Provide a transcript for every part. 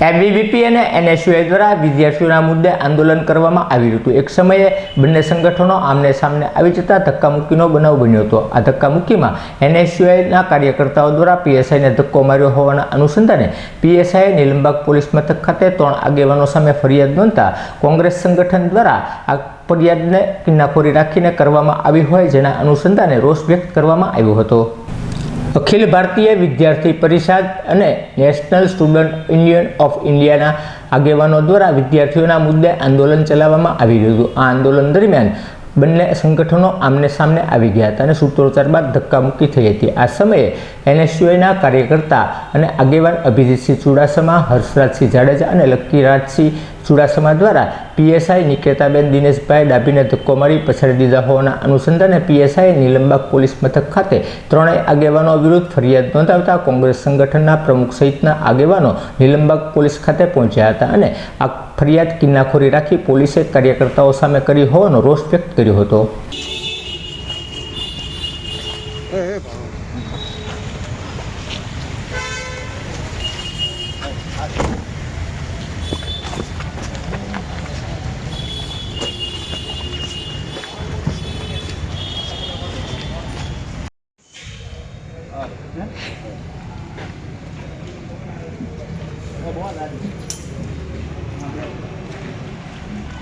ABVP અને NSUI દ્વારા વિદ્યાર્થીઓના મુદ્દે આંદોલન કરવામાં આવ્યું હતું. એક સમયે બંને સંગઠનો આમને સામને આવી જતા ધક્કામુક્કીનો બનાવ બન્યો હતો. આ ધક્કામુક્કીમાં એનએસયુઆઈના કાર્યકર્તાઓ દ્વારા પીએસઆઈને ધક્કો માર્યો હોવાના અનુસંધાને પીએસઆઈએ નીલમબાગ પોલીસ મથક ખાતે ત્રણ આગેવાનો સામે ફરિયાદ નોંધતા કોંગ્રેસ સંગઠન દ્વારા આ ફરિયાદને કિન્નાખોરી રાખીને કરવામાં આવી હોય જેના અનુસંધાને રોષ વ્યક્ત કરવામાં આવ્યો હતો. અખિલ ભારતીય વિદ્યાર્થી પરિષદ અને નેશનલ સ્ટુડન્ટ યુનિયન ઓફ ઇન્ડિયાના આગેવાનો દ્વારા વિદ્યાર્થીઓના મુદ્દે આંદોલન ચલાવવામાં આવી રહ્યું હતું. આ આંદોલન દરમિયાન બંને સંગઠનો આમને સામને આવી ગયા હતા અને સૂત્રોચ્ચાર બાદ ધક્કામુક્કી થઈ હતી. આ સમયે એનએસયુઆઈના કાર્યકર્તા અને આગેવાન અભિજીતસિંહ ચુડાસમા, હર્ષરાજસિંહ જાડેજા અને લક્કીરાજસિંહ ચુડાસમા દ્વારા પીએસઆઈ નિકેતાબેન દિનેશભાઈ ડાભીને ધક્કો મારી પછાડી દીધા હોવાના અનુસંધાને પીએસઆઈ નીલમબાગ પોલીસ મથક ખાતે ત્રણેય આગેવાનો વિરુદ્ધ ફરિયાદ નોંધાવતા કોંગ્રેસ સંગઠનના પ્રમુખ સહિતના આગેવાનો નીલમબાગ પોલીસ ખાતે પહોંચ્યા હતા અને આ ફરિયાદ કિન્નાખોરી રાખી પોલીસે કાર્યકર્તાઓ સામે કરી હોવાનો રોષ વ્યક્ત કર્યો હતો.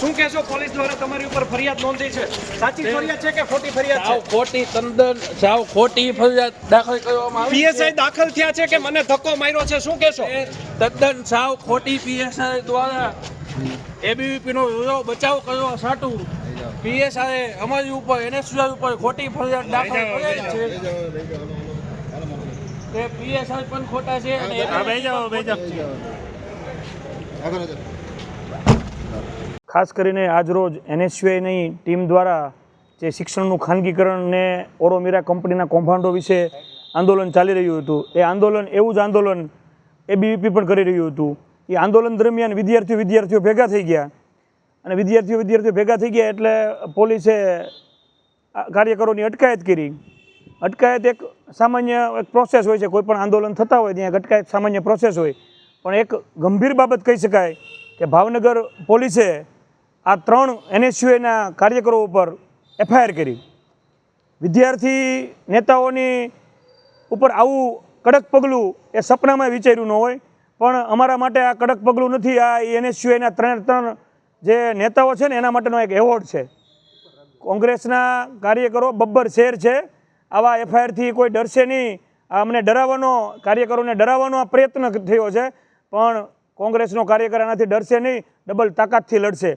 શું કહેશો પોલીસ દ્વારા તમારી ઉપર ફરિયાદ નોંધી છે? સાચી ફરિયાદ છે કે ખોટી ફરિયાદ છે? ખોટી તદ્દન સાવ ખોટી ફરિયાદ દાખલ કરવામાં આવી પીએસઆઈ દાખલ થયા છે કે મને ધક્કો માર્યો છે? શું કહેશો? તદ્દન સાવ ખોટી પીએસઆઈ દ્વારા એબીવીપી નો બચાવ કરવા સાટું. પીએસઆઈ અમારી ઉપર એનએસયુઆઈ ઉપર ખોટી ફરિયાદ દાખલ કરેલ છે. તે પીએસઆઈ પણ ખોટા છે અને ખાસ કરીને આજરોજ એનએસયુઆઈની ટીમ દ્વારા જે શિક્ષણનું ખાનગીકરણને ઓરોમીરા કંપનીના કૌભાંડો વિશે આંદોલન ચાલી રહ્યું હતું, એ આંદોલન, એવું જ આંદોલન એ બીવીપી પણ કરી રહ્યું હતું. એ આંદોલન દરમિયાન વિદ્યાર્થીઓ વિદ્યાર્થીઓ ભેગા થઈ ગયા. અને વિદ્યાર્થીઓ વિદ્યાર્થીઓ ભેગા થઈ ગયા એટલે પોલીસે કાર્યકરોની અટકાયત કરી. અટકાયત એક સામાન્ય એક પ્રોસેસ હોય છે, કોઈ પણ આંદોલન થતા હોય ત્યાં અટકાયત સામાન્ય પ્રોસેસ હોય. પણ એક ગંભીર બાબત કહી શકાય કે ભાવનગર પોલીસે આ ત્રણ એનએસયુએના કાર્યકરો ઉપર એફઆઈઆર કરી. વિદ્યાર્થી નેતાઓની ઉપર આવું કડક પગલું એ સપનામાં વિચાર્યું ન હોય, પણ અમારા માટે આ કડક પગલું નથી. આ એનએસયુએના ત્રણ ત્રણ જે નેતાઓ છે ને, એના માટેનો એક એવોર્ડ છે. કોંગ્રેસના કાર્યકરો બબ્બર શેર છે. આવા એફઆઈઆરથી કોઈ ડરશે નહીં. અમને ડરાવવાનો, કાર્યકરોને ડરાવવાનો આ પ્રયત્ન થયો છે, પણ કોંગ્રેસનો કાર્યકર આનાથી ડરશે નહીં, ડબલ તાકાતથી લડશે.